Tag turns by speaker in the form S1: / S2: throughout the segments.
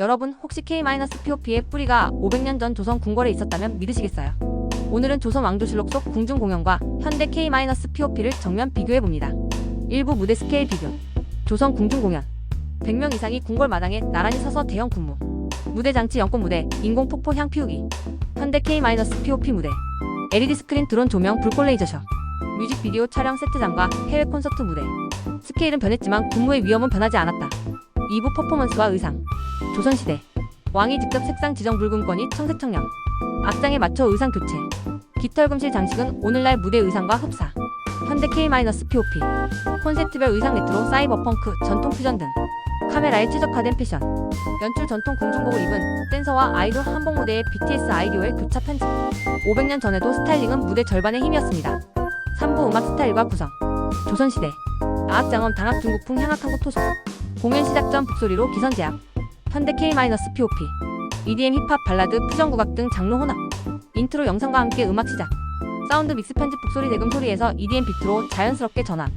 S1: 여러분 혹시 K-POP의 뿌리가 500년 전 조선 궁궐에 있었다면 믿으시겠어요? 오늘은 조선 왕조실록 속 궁중 공연과 현대 K-POP를 정면 비교해 봅니다. 일부 무대 스케일 비교. 조선 궁중 공연. 100명 이상이 궁궐 마당에 나란히 서서 대형 군무. 무대 장치 연꽃 무대, 인공 폭포 향 피우기. 현대 K-POP 무대. LED 스크린 드론 조명 불꽃 레이저쇼. 뮤직비디오 촬영 세트장과 해외 콘서트 무대. 스케일은 변했지만 군무의 위험은 변하지 않았다. 2부 퍼포먼스와 의상. 조선시대. 왕이 직접 색상 지정 붉은권이 청색청령. 악장에 맞춰 의상 교체. 깃털금실 장식은 오늘날 무대 의상과 흡사. 현대 K-POP. 콘셉트별 의상 레트로 사이버펑크, 전통 퓨전 등. 카메라에 최적화된 패션. 연출 전통 궁중복을 입은 댄서와 아이돌 한복 무대에 BTS 아이디어의 교차 편집. 500년 전에도 스타일링은 무대 절반의 힘이었습니다. 3부 음악 스타일과 구성. 조선시대. 아악장엄 당악 중국풍 향악 한국 토속. 공연 시작 전 북소리로 기선 제압. 현대 K-POP. EDM 힙합 발라드 퓨전 국악 등 장르 혼합. 인트로 영상과 함께 음악 시작. 사운드 믹스 편집 북소리 대금 소리에서 EDM 비트로 자연스럽게 전환.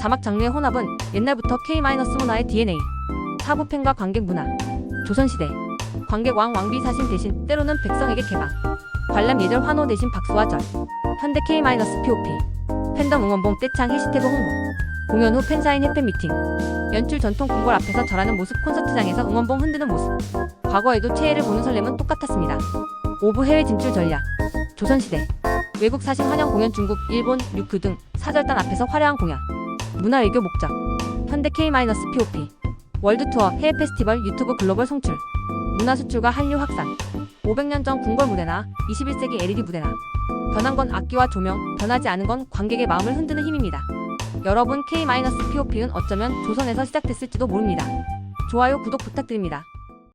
S1: 자막 장르의 혼합은 옛날부터 K- 문화의 DNA. 사부 팬과 관객 문화. 조선시대. 관객 왕 왕비 사신 대신 때로는 백성에게 개방. 관람 예절 환호 대신 박수와 절. 현대 K-POP. 팬덤 응원봉 떼창 해시태그 홍보. 공연 후 팬사인 햇팬 미팅. 연출 전통 궁궐 앞에서 절하는 모습 콘서트장에서 응원봉 흔드는 모습. 과거에도 최애를 보는 설렘은 똑같았습니다. 5부 해외 진출 전략. 조선시대. 외국 사신 환영 공연 중국, 일본, 류크 등 사절단 앞에서 화려한 공연. 문화 외교 목적. 현대 K-POP. 월드 투어 해외 페스티벌 유튜브 글로벌 송출. 문화 수출과 한류 확산. 500년 전 궁궐 무대나 21세기 LED 무대나 변한 건 악기와 조명, 변하지 않은 건 관객의 마음을 흔드는 힘입니다. 여러분 K-POP는 어쩌면 조선에서 시작됐을지도 모릅니다. 좋아요, 구독 부탁드립니다.